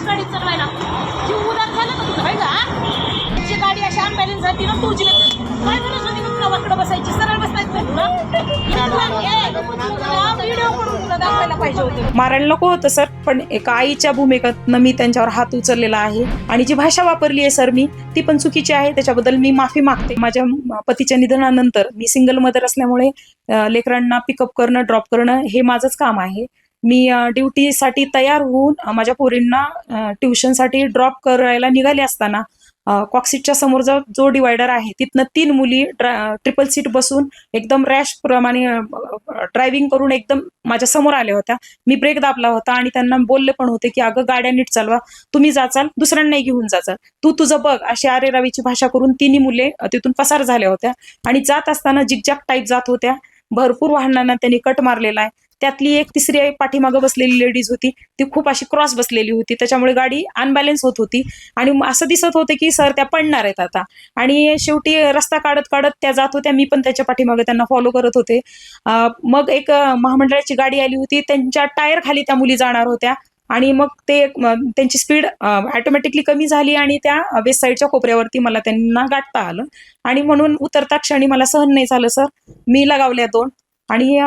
Rash गाडी चालवायला. ती उदार झालं ना तुझं? का? हा? तुझी गाडी अशी अनबॅलेन्स झाली ना तुझी काय गरज होती मग तुला वाकडं बसायची? सरळ बसायचं नाही मारायला नको होतं सर. पण एका आईच्या भूमिकेतनं मी त्यांच्यावर हात उचललेला आहे. आणि जी भाषा वापरली आहे सर मी ती पण चुकीची आहे. त्याच्याबद्दल मी माफी मागते. माझ्या पतीच्या निधनानंतर मी सिंगल मदर असल्यामुळे लेकरांना पिकअप करणं ड्रॉप करणं हे माझंच काम आहे. मी ड्युटीसाठी तयार होऊन माझ्या पोरींना ट्युशनसाठी ड्रॉप करायला निघाले असताना कॉक्सिटच्या समोर जो जो डिवायडर आहे तिथनं तीन मुली ट्रिपल सीट बसून एकदम रॅश प्रमाणे ड्रायव्हिंग करून एकदम माझ्यासमोर आल्या होत्या. मी ब्रेक दाबला होता आणि त्यांना बोलले पण होते की अगं गाड्या नीट चालवा. तुम्ही जाचाल दुसऱ्यांनाही घेऊन जाचाल. तू तुझं बघ. अशी आरे रवीची भाषा करून तिन्ही मुले तिथून पसार झाल्या होत्या. आणि जात असताना जिगजॅग टाईप जात होत्या. भरपूर वाहनांना त्यांनी कट मारलेला आहे. त्यातली एक तिसरी पाठीमागं बसलेली लेडीज होती. ती खूप अशी क्रॉस बसलेली होती. त्याच्यामुळे गाडी अनबॅलेन्स होत होती. आणि असं दिसत होते की सर त्या पडणार आहेत आता. आणि शेवटी रस्ता काढत काढत त्या जात होत्या. मी पण त्याच्या पाठीमागे त्यांना फॉलो करत होते. मग एक महामंडळाची गाडी आली होती. त्यांच्या टायर खाली त्या मुली जाणार होत्या. आणि मग ते त्यांची स्पीड ऑटोमॅटिकली कमी झाली आणि त्या वेस्ट साईडच्या कोपऱ्यावरती मला त्यांना गाठता आलं. आणि म्हणून उतरता क्षणी मला सहन नाही झालं सर मी लगावल्या दोन. आणि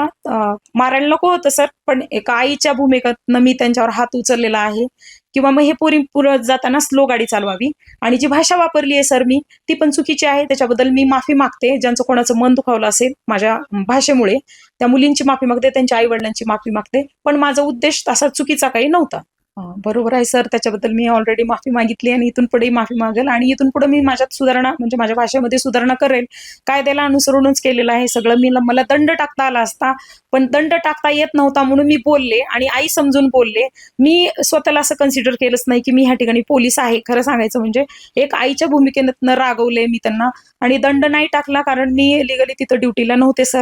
मारायला नको होतं सर पण एका आईच्या भूमिकेतनं मी त्यांच्यावर हात उचललेला आहे. किंवा मग हे पुरी पुरत जाताना स्लो गाडी चालवावी. आणि जी भाषा वापरली आहे सर मी ती पण चुकीची आहे. त्याच्याबद्दल मी माफी मागते. ज्यांचं कोणाचं मन दुखावलं असेल माझ्या भाषेमुळे त्या मुलींची माफी मागते त्यांच्या आई वडिलांची माफी मागते. पण माझा उद्देश तसा चुकीचा काही नव्हता. बरोबर आहे सर. त्याच्याबद्दल मी ऑलरेडी माफी मागितली आणि इथून पुढे माफी मागेल आणि इथून पुढे मी माझ्यात सुधारणा म्हणजे माझ्या भाषेमध्ये सुधारणा करेल. कायद्याला अनुसरूनच केलेलं आहे सगळं. मी मला दंड टाकता आला असता पण दंड टाकता येत नव्हता म्हणून मी बोलले आणि आई समजून बोलले मी स्वतःला असं कन्सिडर केलंच नाही की मी ह्या ठिकाणी पोलीस आहे. खरं सांगायचं म्हणजे एक आईच्या भूमिकेनं रागवले मी त्यांना आणि दंड नाही टाकला कारण मी लिगली तिथं ड्युटीला नव्हते सर.